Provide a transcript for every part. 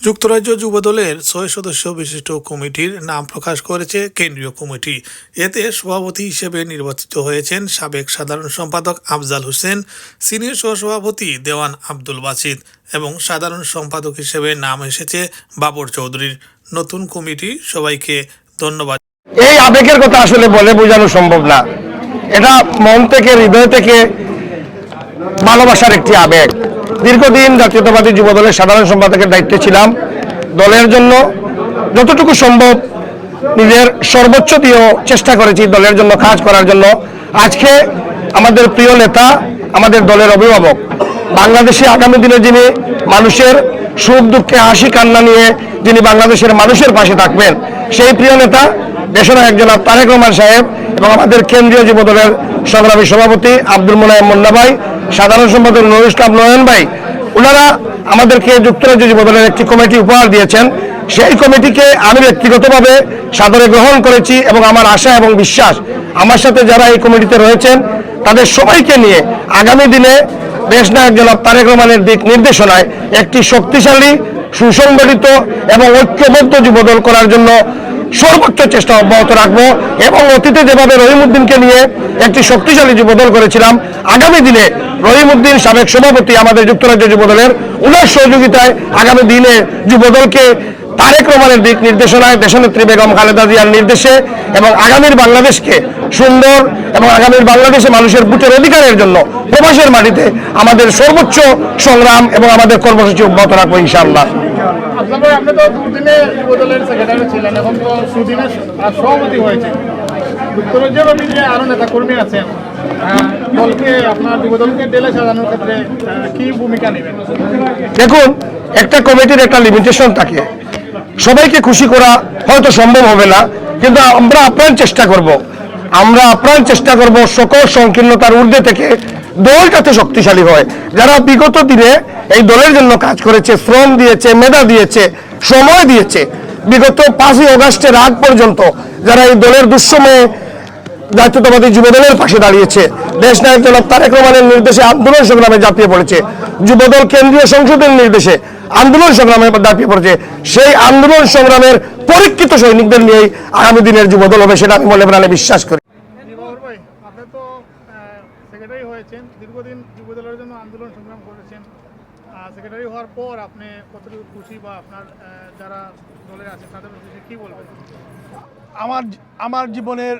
যুক্তরাজ্য যুবদলের ছয় সদস্য বিশিষ্ট কমিটির নাম প্রকাশ করেছে কেন্দ্রীয় কমিটি। এতে সভাপতি হিসেবে নির্বাচিত হয়েছেন সাবেক সাধারণ সম্পাদক আফজাল হোসেন, সিনিয়র সহসভাপতি দেওয়ান আব্দুল বাসিদ এবং সাধারণ সম্পাদক হিসেবে নাম এসেছে বাবর চৌধুরীর। নতুন কমিটি সবাইকে ধন্যবাদ। এই আবেগের কথা আসলে বলে বোঝানো সম্ভব না। এটা মন থেকে, হৃদয় থেকে ভালোবাসার একটি আবেগ। দীর্ঘদিন জাতীয়তাবাদী যুব দলের সাধারণ সম্পাদকের দায়িত্বে ছিলাম। দলের জন্য যতটুকু সম্ভব নিজের সর্বোচ্চ দিয়েও চেষ্টা করেছি দলের জন্য কাজ করার জন্য। আজকে আমাদের প্রিয় নেতা, আমাদের দলের অভিভাবক, বাংলাদেশে আগামী দিনে যিনি মানুষের সুখ, দুঃখে হাসি, কান্না নিয়ে যিনি বাংলাদেশের মানুষের পাশে থাকবেন, সেই প্রিয় নেতা, দেশনায়ক জনাব তারেক রহমান সাহেব এবং আমাদের কেন্দ্রীয় যুব দলের সংগ্রামী সভাপতি আব্দুল মোনায়েম মোল্লা ভাই। সাধারণ সম্পাদক নুরুল ইসলাম নয়ন ভাই ওনারা আমাদেরকে যুক্তরাজ্য যুব দলের একটি কমিটি উপহার দিয়েছেন। সেই কমিটিকে আমি ব্যক্তিগতভাবে সাদরে গ্রহণ করেছি এবং আমার আশা এবং বিশ্বাস আমার সাথে যারা এই কমিটিতে রয়েছেন, তাদের সবাইকে নিয়ে আগামী দিনে দেশ নায়ক জনাব তারেক রহমানের দিক নির্দেশনায় একটি শক্তিশালী, সুসংগঠিত এবং ঐক্যবদ্ধ যুবদল করার জন্য সর্বোচ্চ চেষ্টা অব্যাহত রাখব এবং অতীতে যেভাবে রহিমউদ্দিনকে নিয়ে একটি শক্তিশালী যুবদল করেছিলাম, আগামী দিনে রহিমউদ্দিন সাবেক সভাপতি আমাদের যুক্তরাজ্য যুবদলের উনার সহযোগিতায় আগামী দিনে যুবদলকে তারেক রহমানের দিক নির্দেশনায় দেশনেত্রী বেগম খালেদা জিয়ার নির্দেশে এবং আগামীর বাংলাদেশকে সুন্দর এবং আগামীর বাংলাদেশে মানুষের ভোটের অধিকারের জন্য প্রবাসের মাটিতে আমাদের সর্বোচ্চ সংগ্রাম এবং আমাদের কর্মসূচি অব্যাহত রাখব ইনশাআল্লাহ। আপনি তো দুদিনে যুবদলের সেক্রেটারি ছিলেন এখন তো হয়েছে নেবেন? দেখুন, একটা কমিটির একটা লিমিটেশন থাকে। সবাইকে খুশি করা হয়তো সম্ভব হবে না, কিন্তু আমরা আপ্রাণ চেষ্টা করব। আমরা আপ্রাণ চেষ্টা করব সকল সংকীর্ণতার ঊর্ধ্বে থেকে দল যাতে শক্তিশালী হয়। যারা বিগত দিনে এই দলের জন্য কাজ করেছে, শ্রম দিয়েছে, মেধা দিয়েছে, সময় দিয়েছে, বিগত পাঁচই অগাস্টের আগ পর্যন্ত যারা এই দলের দুঃসময়ে জাতীয়তাবাদী যুবদলের পাশে দাঁড়িয়েছে, দেশ নায়ক জনাব তারেক রহমানের নির্দেশে আন্দোলন সংগ্রামে ঝাঁপিয়ে পড়েছে যুবদল কেন্দ্রীয় সংসদের নির্দেশে আন্দোলন সংগ্রামে ঝাঁপিয়ে পড়েছে, সেই আন্দোলন সংগ্রামের পরীক্ষিত সৈনিকদের নিয়েই আগামী দিনের যুবদল হবে, সেটা আমি মনে প্রাণে বিশ্বাস করি বাবর ভাই আপনি তো সেক্রেটারি হয়েছেন দীর্ঘদিন যুবদলের জন্য আন্দোলন সংগ্রাম করেছেন সেক্রেটারি হওয়ার পর আপনি কতটুকু খুশি বা আপনার যারা আছে তাদের উদ্দেশ্যে বলবেন? আমার আমার জীবনের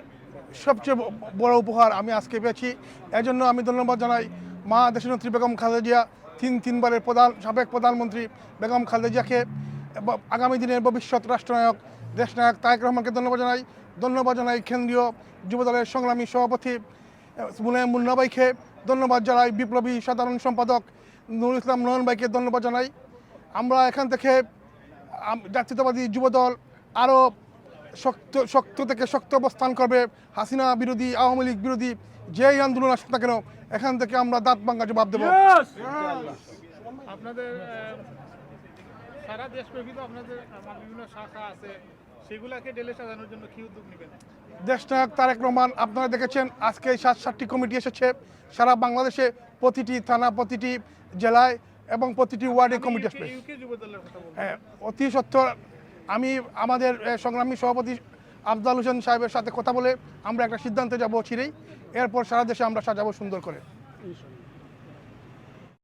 সবচেয়ে বড় উপহার আমি আজকে পেয়েছি। এর জন্য আমি ধন্যবাদ জানাই মা দেশনেত্রী বেগম খালেদা জিয়া, তিন, তিনবারের প্রধান, সাবেক প্রধানমন্ত্রী বেগম খালেদা জিয়াকে আগামী দিনের ভবিষ্যৎ রাষ্ট্রনায়ক, দেশনায়ক তারেক রহমানকে ধন্যবাদ জানাই। ধন্যবাদ জানাই কেন্দ্রীয় যুবদলের সংগ্রামী সভাপতি মুলায়ম মুন্নাবাইকে ধন্যবাদ জানাই বিপ্লবী সাধারণ সম্পাদক নুরুল ইসলাম নয়ন ভাইকে ধন্যবাদ জানাই। আমরা এখান থেকে জাতীয়তাবাদী যুবদল আরও শক্ত শক্ত থেকে শক্ত অবস্থান করবে। হাসিনা বিরোধী আওয়ামী লীগ বিরোধী যেই আন্দোলন আসুক না কেন এখান থেকে আমরা দাঁত ভাঙ্গা জবাব দেবো। আপনাদের আহ, সারা দেশব্যাপী তো আপনাদের বিভিন্ন শাখা আছে সেগুলাকে ডেলে সাজানোর জন্য কি উদ্যোগ নেবেন? দেশনায়ক তারেক রহমান আপনারা দেখেছেন আজকে এই সাত সাতটি কমিটি এসেছে। সারা বাংলাদেশে প্রতিটি থানা প্রতিটি জেলায় এবং প্রতিটি ওয়ার্ডে কমিটি আসবে। হ্যাঁ, অতি সত্য আমি আমাদের সংগ্রামী সভাপতি আফজাল হোসেন সাহেবের সাথে কথা বলে আমরা একটা সিদ্ধান্তে যাব চিরেই এরপর সারা দেশে আমরা সাজাবো সুন্দর করে।